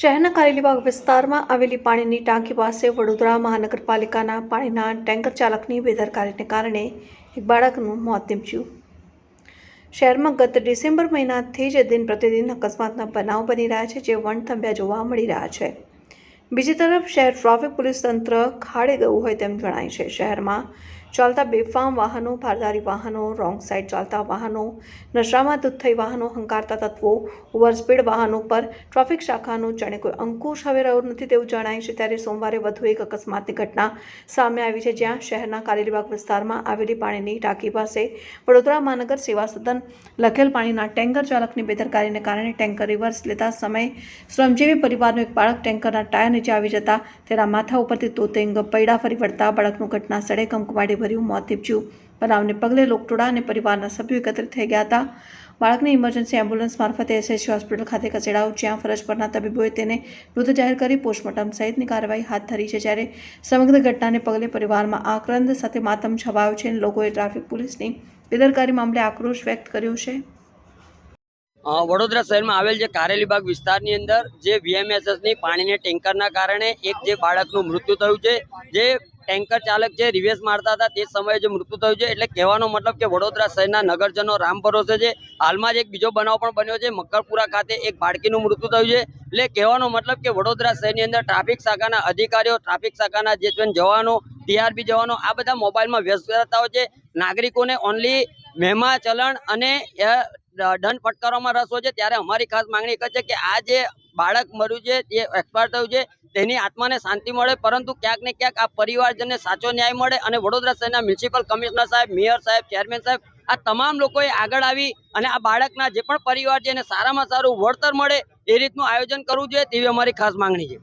શહેરના કારેલીબાગ વિસ્તારમાં આવેલી પાણીની ટાંકી પાસે વડોદરા મહાનગરપાલિકાના પાણીના ટેન્કર ચાલકની બેદરકારીને કારણે એક બાળકનું મોત નીપજ્યું. શહેરમાં ગત ડિસેમ્બર મહિનાથી જ દિન પ્રતિદિન અકસ્માતના બનાવ બની રહ્યા છે, જે વણથંભ્યા જોવા મળી રહ્યા છે. બીજી તરફ શહેર ટ્રાફિક પોલીસ તંત્ર ખાડે ગયું હોય તેમ જણાય છે. શહેરમાં ચાલતા બેફામ વાહનો ભારદારી વાહનો, રોંગ સાઈડ ચાલતા વાહનો, નશામાં દૂધ થઈ વાહનો, હંકારતા તત્વો ઓવરસ્પીડ વાહનો પર ટ્રાફિક શાખાનું જાણે કોઈ અંકુશ હવે રહ્યો નથી તેવું જણાય છે. ત્યારે સોમવારે વધુ એક અકસ્માતની ઘટના સામે આવી છે, જ્યાં શહેરના કારેલીબાગ વિસ્તારમાં આવેલી પાણીની ટાંકી પાસે વડોદરા મહાનગર સેવા સદન લખેલ પાણીના ટેન્કર ચાલકની બેદરકારીને કારણે ટેન્કર રિવર્સ લેતા સમયે શ્રમજીવી પરિવારનો એક બાળક ટેન્કરના ટાયર નીચે આવી જતા તેના માથા ઉપરથી તોતેંગ પૈડા ફરી વળતા બાળકનું ઘટના સ્થળે કમકમાડી ભર્યું, મોત નીપજ્યું. બનાવને પગલે લોકટોળા અને પરિવારના સભ્યો એકત્રિત થઈ ગયા હતા. બાળકને ઇમરજન્સી એમ્બ્યુલન્સ મારફતે એસએસસી હોસ્પિટલ ખાતે ખસેડાયું, જ્યાં ફરજ પરના તબીબોએ તેને મૃત જાહેર કરી પોસ્ટમોર્ટમ સહિતની કાર્યવાહી હાથ ધરી છે. જ્યારે સમગ્ર ઘટનાને પગલે પરિવારમાં આક્રંદ સાથે માતમ છવાયો છે અને લોકોએ ટ્રાફિક પોલીસની બેદરકારી મામલે આક્રોશ વ્યક્ત કર્યો છે. વડોદરા શહેરમાં આવેલ જે કારેલીબાગ વિસ્તારની અંદર જે વીએમએસએસની પાણીના ટેન્કરના કારણે એક જે બાળકનું મૃત્યુ થયું છે, જે ટેન્કર ચાલક જે રિવેસ મારતા હતા તે સમયે જે મૃત્યુ થયું છે, એટલે કહેવાનો મતલબ કે વડોદરા શહેરના નગરજનો રામ ભરોસે છે. હાલમાં જ એક બીજો બનાવ પણ બન્યો છે મકરપુરા ખાતે એક બાળકીનું મૃત્યુ થયું છે. એટલે કહેવાનો મતલબ કે વડોદરા શહેરની અંદર ટ્રાફિક શાખાના અધિકારીઓ, ટ્રાફિક શાખાના જે જવાનો ટીઆરબી જવાનો, આ બધા મોબાઈલમાં વ્યસ્ત રહેતા હોય છે. નાગરિકોને ઓનલી મહેમા ચલણ અને દંડ ફટકારવામાં રસ હોય છે. ત્યારે અમારી ખાસ માંગણી એક જ છે કે આ જે બાળક મર્યું છે જે એક્સપાયર થયું છે. તેની આત્માને શાંતિ મળે, પરંતુ ક્યાંક ને ક્યાંક આ પરિવારજનને સાચો ન્યાય મળે અને વડોદરા શહેરના મ્યુનિસિપલ કમિશનર સાહેબ, મેયર સાહેબ, ચેરમેન સાહેબ, આ તમામ લોકોએ આગળ આવી અને આ બાળકના જે પણ પરિવાર છે એને સારામાં સારું વળતર મળે એ રીતનું આયોજન કરવું જોઈએ તેવી અમારી ખાસ માંગણી છે.